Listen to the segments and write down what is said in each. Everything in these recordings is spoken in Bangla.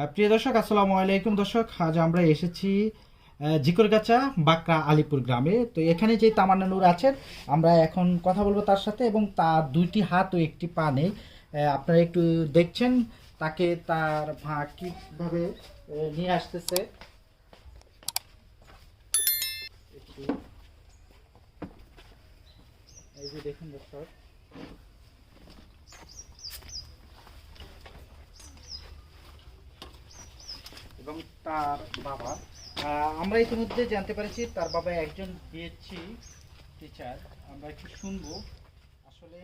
প্রিয় দর্শক, আসসালামু আলাইকুম দর্শক। আজ আমরা এসেছি জিকরগাছা বাঁকড়া আলিপুর গ্রামে। তো এখানে যে তামান্না নূর আছেন, আমরা এখন কথা বলব তার সাথে এবং তার দুইটি হাত ও একটি পা নেই। আপনারা একটু দেখছেন, তাকে তার মা কীভাবে নিয়ে আসতেছে। এই যে দেখুন দর্শক এবং তার বাবা। আমরা ইতিমধ্যে জানতে পেরেছি তার বাবা একজন বিএসসি টিচার আমরা একটু শুনব। আসলে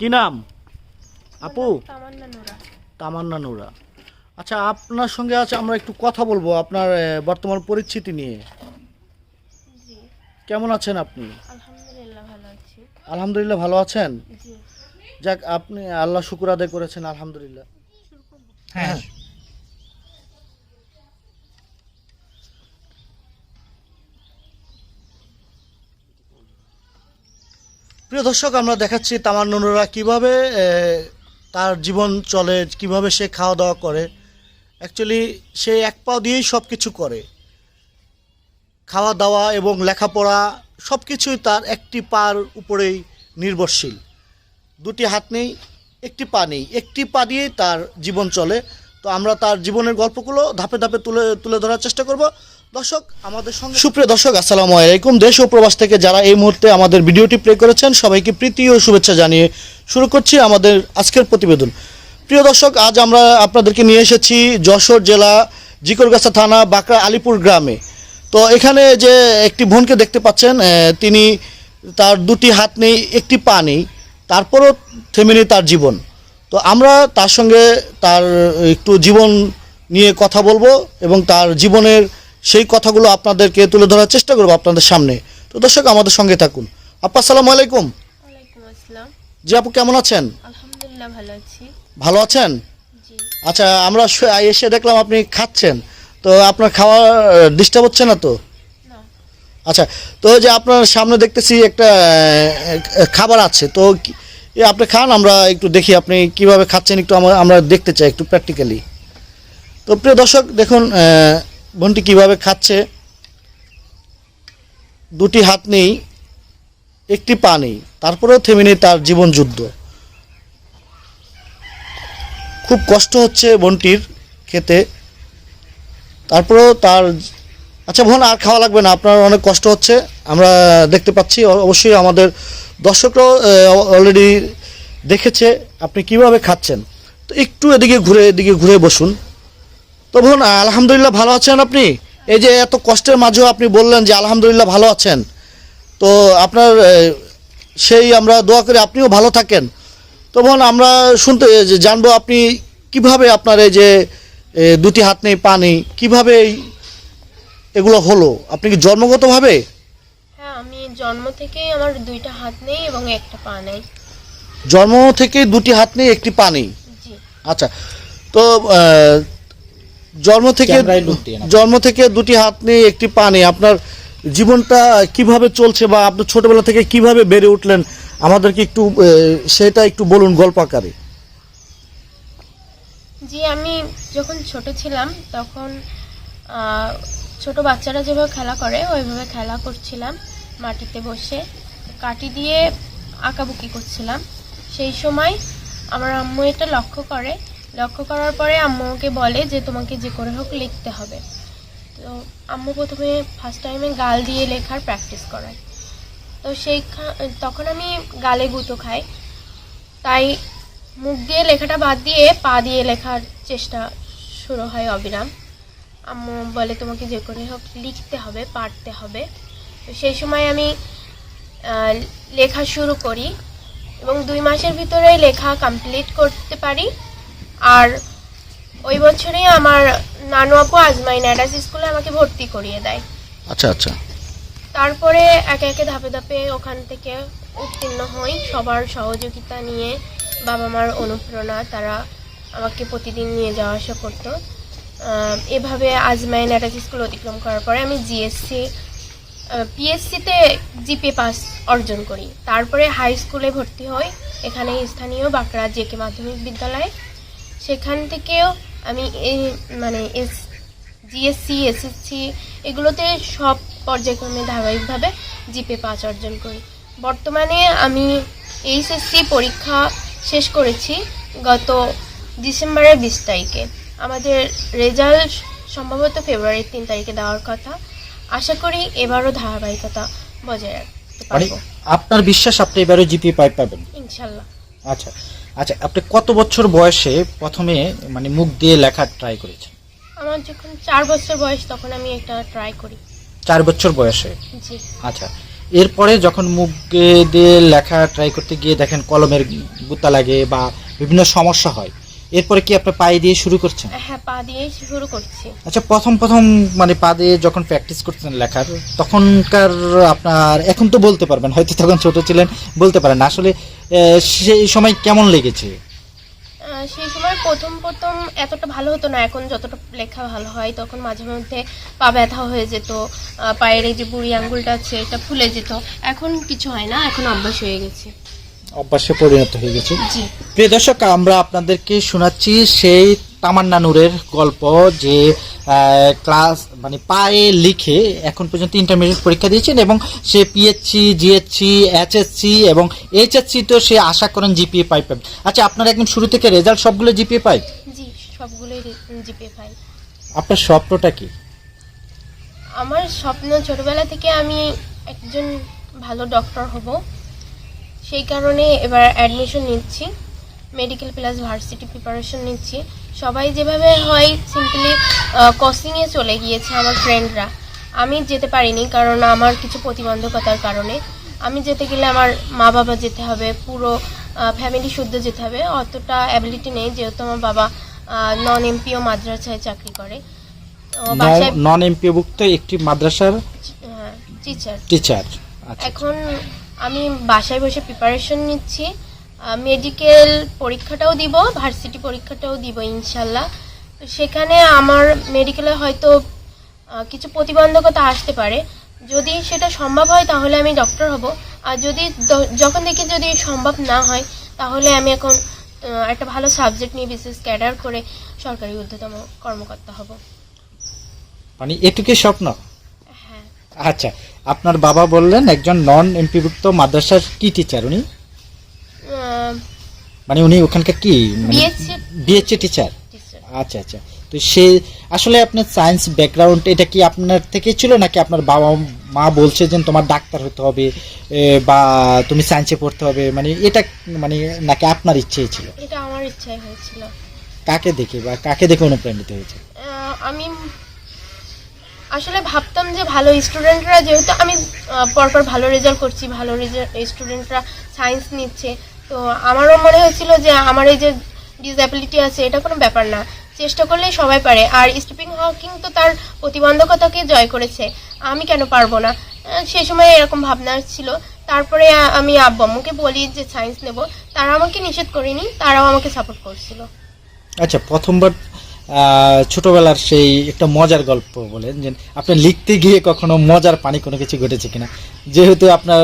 কি নাম? আপু? তামান্না নোরা। নুরা। আচ্ছা আপনার সঙ্গে আছে আমরা একটু কথা বলব আপনার বর্তমান পরিস্থিতি নিয়ে। কেমন আছেন আপনি? আলহামদুলিল্লাহ ভালো আছি। আলহামদুলিল্লাহ ভালো আছেন? যাক আপনি আল্লাহ শুকুর আদায় করেছেন আলহামদুলিল্লাহ। হ্যাঁ। প্রিয় দর্শক আমরা দেখাচ্ছি তামান্না নুরা কীভাবে তার জীবন চলে কীভাবে সে খাওয়া দাওয়া করে। অ্যাকচুয়ালি সে এক পা দিয়েই সব কিছু করে। খাওয়া দাওয়া এবং লেখাপড়া সব কিছুই তার একটি পার উপরেই নির্ভরশীল। দুটি হাত নেই, একটি পা নেই। একটি পা দিয়েই তার জীবন চলে। তো আমরা তার জীবনের গল্পগুলো ধাপে ধাপে তুলে তুলে ধরার চেষ্টা করব। দর্শক, আমাদের সঙ্গে সুপ্রিয় দর্শক, আসসালামু আলাইকুম। দেশ ও প্রবাস থেকে যারা এই মুহূর্তে আমাদের ভিডিওটি প্লে করেছেন, সবাইকে প্রীতি ও শুভেচ্ছা জানিয়ে শুরু করছি আমাদের আজকের প্রতিবেদন। প্রিয় দর্শক, আজ আমরা আপনাদেরকে নিয়ে এসেছি যশোর জেলা, জিকরগাছা থানা, বাঁকড়া আলিপুর গ্রামে। তো এখানে যে একটি বোনকে দেখতে পাচ্ছেন তিনি তার দুটি হাত নেই একটি পা নেই তারপরও থেমে নেই তার জীবন। তো আমরা তার সঙ্গে তার একটু জীবন নিয়ে কথা বলব এবং তার জীবনের সেই কথাগুলো আপনাদেরকে তুলে ধরার চেষ্টা করব আপনাদের সামনে। তো দর্শক আমাদের সঙ্গে থাকুন। আপা আসসালামু আলাইকুম। জি আপু কেমন আছেন? আলহামদুলিল্লাহ ভালো আছি। ভালো আছেন? আচ্ছা আমরা এসে দেখলাম আপনি খাচ্ছেন। তো আপনার খাওয়া ডিস্টার্ব হচ্ছে না তো? আচ্ছা তো ওই যে আপনার সামনে দেখতেছি একটা খাবার আছে তো এ আপনি খান আমরা একটু দেখি আপনি কীভাবে খাচ্ছেন একটু আমরা আমরা দেখতে চাই একটু প্র্যাকটিক্যালি তো প্রিয় দর্শক দেখুন বোনটি কীভাবে খাচ্ছে। দুটি হাত নেই একটি পা নেই তারপরেও থেমে নেই তার জীবন যুদ্ধ। খুব কষ্ট হচ্ছে বোনটির খেতে। তারপরেও তার আচ্ছা বোন আর খাওয়া লাগবে না, আপনার অনেক কষ্ট হচ্ছে, আমরা দেখতে পাচ্ছি অবশ্যই আমাদের দর্শকরাও অলরেডি দেখেছে, আপনি কীভাবে খাচ্ছেন। তো একটু এদিকে ঘুরে এদিকে ঘুরে বসুন। তো বোন আলহামদুলিল্লাহ ভালো আছেন আপনি? এই যে এত কষ্টের মাঝেও আপনি বললেন যে আলহামদুলিল্লাহ ভালো আছেন। তো আপনার সেই আমরা দোয়া করি, আপনিও ভালো থাকেন। তো বোন আমরা শুনতে জানব আপনি কীভাবে আপনার এই যে দুটি হাত নেই পা নেই কীভাবে এগুলো হলো? আপনি কি জন্মগতভাবে? হ্যাঁ আমি জন্ম থেকেই আমার দুইটা হাত নেই এবং একটা পা নেই। জন্ম থেকে দুটি হাত নেই একটি পা নেই? আচ্ছা তো জন্ম থেকে। জন্ম থেকে দুটি হাত নেই একটি পা নেই। আপনার জীবনটা কীভাবে চলছে বা আপনি ছোটবেলা থেকে কীভাবে বেড়ে উঠলেন? আমাদেরকে একটু সেটা একটু বলুন গল্প আকারে। জি, আমি যখন ছোট ছিলাম তখন ছোট বাচ্চারা যেভাবে খেলা করে, ওইভাবে খেলা করছিলাম মাটিতে বসে। কাটি দিয়ে আঁকাবুকি করছিলাম। সেই সময় আমার আম্মু এটা লক্ষ্য করে। লক্ষ্য করার পরে আম্মুকে বলে যে, তোমাকে যে করে হোক লিখতে হবে। তো আম্মু প্রথমে ফার্স্ট টাইমে গাল দিয়ে লেখার প্র্যাকটিস করায়। তো সেই তখন আমি গালে গুঁতো খাই। তাই মুখ দিয়ে লেখাটা বাদ দিয়ে পা দিয়ে লেখার চেষ্টা শুরু হয় অবিরাম। আম্মু বলে তোমাকে যে করে হোক লিখতে হবে পারতে হবে। তো সেই সময় আমি লেখা শুরু করি এবং দুই মাসের ভিতরে লেখা কমপ্লিট করতে পারি। আর ওই বছরেই আমার নানু আপু আজমাইন অ্যাডাস স্কুলে আমাকে ভর্তি করিয়ে দেয়। আচ্ছা আচ্ছা। তারপরে একে একে ধাপে ধাপে ওখান থেকে উত্তীর্ণ হই সবার সহযোগিতা নিয়ে। বাবা মার অনুপ্রেরণা তারা আমাকে প্রতিদিন নিয়ে যাওয়া আসা করতো। এভাবে আজমাইন অ্যাটাচ স্কুল অতিক্রম করার পরে আমি জিএসসি পিএসসিতে জিপে পাস অর্জন করি। তারপরে হাই স্কুলে ভর্তি হই। এখানে স্থানীয় বাঁকড়া জেকে মাধ্যমিক বিদ্যালয়ে। সেখান থেকেও আমি এই মানে এস জিএসসি এসএসসি এগুলোতে সব পর্যায়ক্রমে ধারাবাহিকভাবে জিপে পাস অর্জন করি। বর্তমানে আমি এইচএসসি পরীক্ষা শেষ করেছি গত ডিসেম্বরের বিশ তারিখে। আমাদের রেজাল্ট সম্ভবত ফেব্রুয়ারির তিন তারিখে দেওয়ার কথা। আশা করি এবারও ধারাবাহিকতা বজায় রাখতে মানে পারব আপনার বিশ্বাস আপনি এবারে জিপি পাই পাবেন? ইনশাল্লাহ। আচ্ছা আচ্ছা আপনি কত বছর বয়সে প্রথমে মানে মুখ দিয়ে লেখা ট্রাই করেছেন? আমার যখন চার বছর বয়স তখন আমি এটা ট্রাই করি। চার বছর বয়সে? জি। আচ্ছা এরপরে যখন মুখ দিয়ে লেখা ট্রাই করতে গিয়ে দেখেন কলমের গুতা লাগে বা বিভিন্ন সমস্যা হয় এরপরে কি আপনি পায়ে দিয়ে শুরু করছেন? হ্যাঁ পা দিয়ে শুরু করছি। আচ্ছা প্রথম প্রথম মানে পা দিয়ে যখন প্র্যাকটিস করতেন লেখার তখনকার আপনার এখন তো বলতে পারবেন হয়তো তখন ছোট ছিলেন বলতে পারেন। আসলে সেই সময় কেমন লেগেছে? সেই সময় প্রথম প্রথম এতটা ভালো হতো না। এখন যতটা লেখা ভালো হয় তখন মাঝে মধ্যে পা ব্যথা হয়ে যেত পায়ের এই যে বুড়ি আঙ্গুলটা আছে এটা ফুলে যেত। এখন কিছু হয় না এখন অভ্যাস হয়ে গেছে। অভ্যাসে পরিণত হয়ে গেছে। প্রিয় দর্শক আমরা আপনাদেরকে শোনাচ্ছি সেই তামান্না নূরের গল্প যে ক্লাস মানে পায়ে লিখে এখন পর্যন্ত ইন্টারমিডিয়েট পরীক্ষা দিয়েছেন এবং সে পিএসসি জিএসসি এইচএসসি এবং এইচএসসি তো সে আশা করেন জিপিএ পাই পাবেন আচ্ছা আপনার একদম শুরু থেকে রেজাল্ট সবগুলো জিপিএ পাই জি সবগুলোই জিপিএ পাই আপনার স্বপ্নটা কি? আমার স্বপ্ন ছোটবেলা থেকে আমি একজন ভালো ডক্টর হব। সেই কারণে এবার অ্যাডমিশন নিচ্ছি। মেডিকেল প্লাস ভার্সিটি প্রিপারেশন নিচ্ছি। সবাই যেভাবে হয় সিম্পলি কোচিংয়ে চলে গিয়েছে আমার ফ্রেন্ডরা আমি যেতে পারিনি কারণ আমার কিছু প্রতিবন্ধকতার কারণে। আমি যেতে গেলে আমার মা বাবা যেতে হবে পুরো ফ্যামিলি শুদ্ধ যেতে হবে। অতটা অ্যাবিলিটি নেই যেহেতু আমার বাবা নন এমপিও মাদ্রাসায় চাকরি করে। নন এমপিভুক্ত একটি মাদ্রাসার টিচার টিচার আচ্ছা এখন আমি বাসায় বসে প্রিপারেশন নিচ্ছি। মেডিকেল পরীক্ষাটাও দিব ভার্সিটি পরীক্ষাটাও দিব ইনশাল্লাহ। তো সেখানে আমার মেডিকেলে হয়তো কিছু প্রতিবন্ধকতা আসতে পারে। যদি সেটা সম্ভব হয় তাহলে আমি ডক্টর হব। আর যদি যখন দেখি যদি সম্ভব না হয় তাহলে আমি এখন একটা ভালো সাবজেক্ট নিয়ে বিশেষ ক্যাডার করে সরকারি ঊর্ধ্বতম কর্মকর্তা হব। মানে এটুকুই স্বপ্ন? হ্যাঁ। আচ্ছা আপনার বাবা বললেন একজন নন এমপিভুক্ত মাদ্রাসার কি টিচার উনি মানে উনি ওখানকার কি? BHC বিএচএ টিচার আচ্ছা আচ্ছা। তো সে আসলে আপনার সায়েন্স ব্যাকগ্রাউন্ড এটা কি আপনার থেকে ছিল নাকি আপনার বাবা মা বলছে যে তোমার ডাক্তার হতে হবে বা তুমি সায়েন্সে পড়তে হবে? মানে এটা মানে নাকি আপনার ইচ্ছে ছিল? এটা আমার ইচ্ছাই হয়েছিল। কাকে দেখে বা কাকে দেখে অনুপ্রাণিত হয়েছে? আমি আসলে ভাবতাম যে ভালো স্টুডেন্টরা যেহেতু আমি পরপর ভালো রেজাল্ট করছি ভালো রেজাল্ট স্টুডেন্টরা সায়েন্স নিচ্ছে তো আমারও মনে হয়েছিল যে আমার এই যে ডিসএবিলিটি আছে, এটা কোনো ব্যাপার না। চেষ্টা করলেই সবাই পারে। আর স্টিপিং হকিং তো তার প্রতিবন্ধকতাকে জয় করেছে। আমি কেন পারব না? সে সময় এরকম ভাবনা ছিল। তারপরে আমি আব্বু আম্মুকে বলি যে, সায়েন্স নেব। তারা আমাকে নিষেধ করেনি, তারাও আমাকে সাপোর্ট করছিল। আচ্ছা প্রথমবার ছোটবেলার সেই একটা মজার গল্প বলেন যে আপনি লিখতে গিয়ে কখনো মজার পানি কোনো কিছু ঘটেছে কিনা? যেহেতু আপনার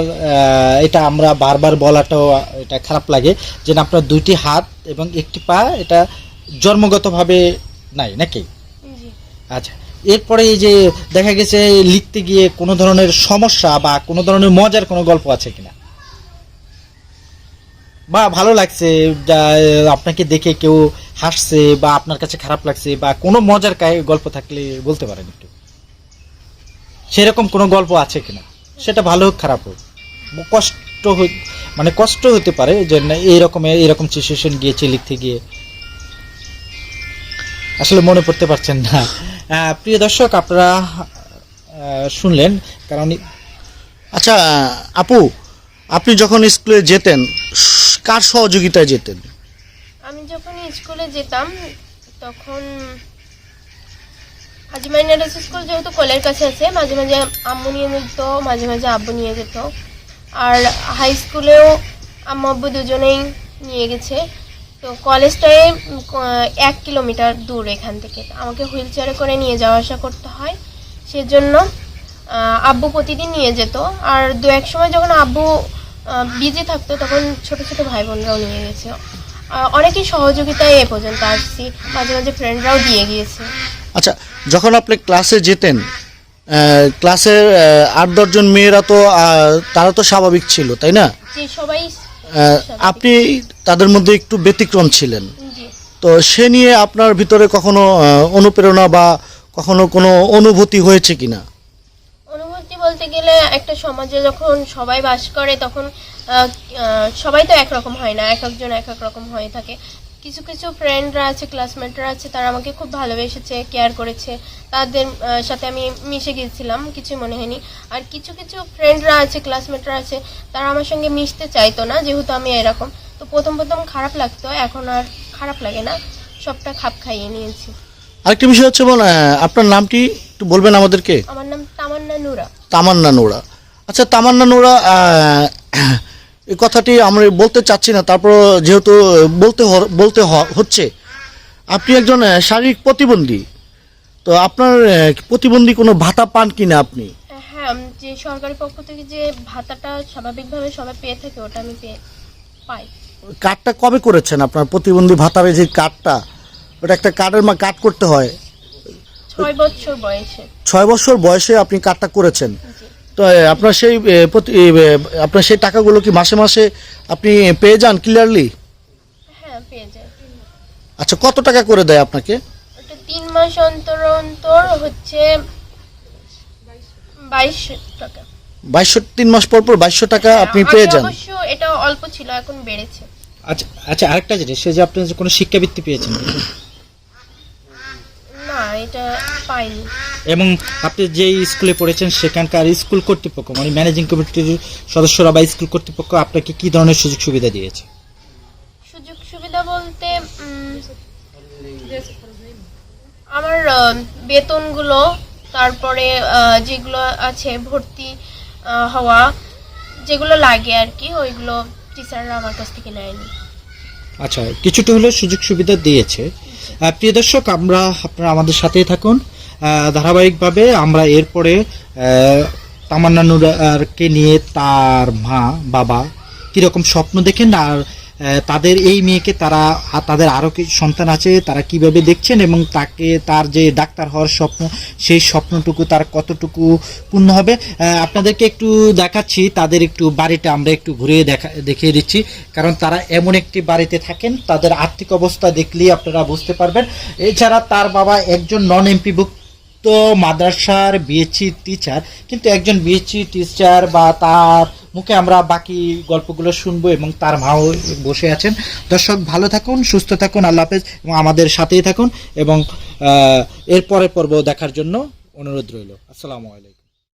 এটা আমরা বারবার বলাটাও এটা খারাপ লাগে যে আপনার দুইটি হাত এবং একটি পা এটা জন্মগতভাবে নাই নাকি? আচ্ছা এরপরে এই যে দেখা গেছে লিখতে গিয়ে কোনো ধরনের সমস্যা বা কোনো ধরনের মজার কোনো গল্প আছে কিনা? বা ভালো লাগছে আপনাকে দেখে কেউ হাসছে বা আপনার কাছে খারাপ লাগছে বা কোনো মজার গল্প থাকলে বলতে পারেন একটু। সেরকম কোনো গল্প আছে কিনা? সেটা ভালো হোক, খারাপ হোক। কষ্ট মানে কষ্ট হতে পারে যে না এইরকম এরকম সিচুয়েশন গিয়েছে, লিখতে গিয়ে। আসলে মনে পড়তে পারছেন না। প্রিয় দর্শক, আপনারা শুনলেন, কারণ আচ্ছা আপু, আপনি যখন স্কুলে যেতেন কার সহযোগিতায় যেতেন? আমি যখন স্কুলে যেতাম, তখন হাজি মাইনারিস স্কুল যেহেতু কোলের কাছে আছে, মাঝে মাঝে আম্মু নিয়ে যেত, মাঝে মাঝে আব্বু নিয়ে যেত। আর হাই স্কুলেও আম্মু আব্বু দুজনেই নিয়ে গেছে। তো কলেজটায় এক কিলোমিটার দূর এখান থেকে। আমাকে হুইল চেয়ারে করে নিয়ে যাওয়া আসা করতে হয়। সেজন্য আব্বু প্রতিদিন নিয়ে যেত। আর দু এক সময় যখন আব্বু বিজি থাকতো তখন ছোট ছোট ভাই বোনরাও নিয়ে গেছে। অনেকেই সহযোগিতায় এ পর্যন্ত আসছি মাঝে মাঝে ফ্রেন্ডরাও দিয়ে গিয়েছে। আচ্ছা যখন আপনি ক্লাসে যেতেন ক্লাসের আট দশজন মেয়েরা তো তারা তো স্বাভাবিক ছিল তাই না? সবাই আপনি তাদের মধ্যে একটু ব্যতিক্রম ছিলেন। তো সে নিয়ে আপনার ভিতরে কখনো অনুপ্রেরণা বা কখনো কোনো অনুভূতি হয়েছে কিনা? বলতে গেলে একটা সমাজে যখন সবাই বাস করে তখন সবাই তো একরকম হয় না এক একজন এক এক রকম হয়ে থাকে। কিছু কিছু ফ্রেন্ডরা আছে ক্লাসমেটরা আছে তারা আমাকে খুব ভালোবেসেছে কেয়ার করেছে। তাদের সাথে আমি মিশে গিয়েছিলাম কিছু মনে হয়নি। আর কিছু কিছু ফ্রেন্ডরা আছে ক্লাসমেটরা আছে তারা আমার সঙ্গে মিশতে চাইতো না যেহেতু আমি এরকম। তো প্রথম প্রথম খারাপ লাগতো এখন আর খারাপ লাগে না। সবটা খাপ খাইয়ে নিয়েছি। আরেকটা বিষয় হচ্ছে আপনার নামটি একটু বলবেন আমাদেরকে? আমার নাম তামান্না নুরা। তামান্না নোরা আচ্ছা তামান্না নোরা এই কথাটি আমরা বলতে চাচ্ছি না তারপর যেহেতু বলতে বলতে হচ্ছে। আপনি একজন শারীরিক প্রতিবন্ধী তো আপনার প্রতিবন্ধী কোনো ভাতা পান কিনা আপনি? হ্যাঁ যে সরকারি পক্ষ থেকে যে ভাতাটা স্বাভাবিকভাবে সবাই পেয়ে থাকে ওটা আমি পেয়ে পাই। কার্ডটা কবে করেছেন আপনার প্রতিবন্ধী ভাতার যে কার্ডটা? ওটা একটা কার্ডের মা কার্ড করতে হয়। ছয় বছর বয়সে। ছয় বছর বয়সে আপনি কার্ডটা করেছেন। তো আপনার সেই আপনার সেই টাকাগুলো কি মাসে মাসে আপনি পেয়ে যান ক্লিয়ারলি হ্যাঁ পেয়ে যায় আচ্ছা কত টাকা করে দেয় আপনাকে? ওটা তিন মাস অন্তর অন্তর হচ্ছে টাকা। বাইশশো তিন মাস পর পর বাইশশো টাকা আপনি পেয়ে যান। অবশ্য এটা অল্প ছিল এখন বেড়েছে। আচ্ছা আচ্ছা আরেকটা জিনিস সে যে আপনি যে কোনো শিক্ষাবৃত্তি পেয়েছেন এটা পাইনি। এবং আপনি যে স্কুলে পড়েছেন সেখানকার স্কুল কর্তৃপক্ষ মানে ম্যানেজিং কমিটির সদস্যরা বা স্কুল কর্তৃপক্ষ আপনাকে কি ধরনের সুযোগ সুবিধা দিয়েছে? সুযোগ সুবিধা বলতে আমার বেতনগুলো তারপরে যেগুলো আছে ভর্তি হওয়া যেগুলো লাগে আর কি ওইগুলো টিচাররা আমার কাছ থেকে নেয়নি। আচ্ছা কিছুটা হলেও সুযোগ সুবিধা দিয়েছে। প্রিয় দর্শক, আমরা আপনারা আমাদের সাথেই থাকুন। ধারাবাহিকভাবে আমরা এরপরে তামান্নানুরকে নিয়ে তার মা, বাবা, কীরকম স্বপ্ন দেখেন আর তাদের এই মেয়েকে তারা তাদের আরও কিছু সন্তান আছে, তারা কীভাবে দেখছেন এবং তাকে, তার যে ডাক্তার হওয়ার স্বপ্ন, সেই স্বপ্নটুকু তার কতটুকু পূর্ণ হবে? আপনাদেরকে একটু দেখাচ্ছি, তাদের একটু বাড়িটা আমরা একটু ঘুরিয়ে দেখা, দেখিয়ে দিচ্ছি। কারণ তারা এমন একটি বাড়িতে থাকেন, তাদের আর্থিক অবস্থা দেখলেই আপনারা বুঝতে পারবেন। এছাড়া তার বাবা একজন নন এমপিভুক্ত মাদ্রাসার বিএসসি টিচার কিন্তু একজন বিএসসি টিচার বা তার মুখে আমরা বাকি গল্পগুলো শুনব এবং তার মাও বসে আছেন। দর্শক ভালো থাকুন সুস্থ থাকুন আল্লাহ হাফেজ এবং আমাদের সাথেই থাকুন এবং আহ, এর পরের পর্ব দেখার জন্য অনুরোধ রইল। আসসালামু আলাইকুম।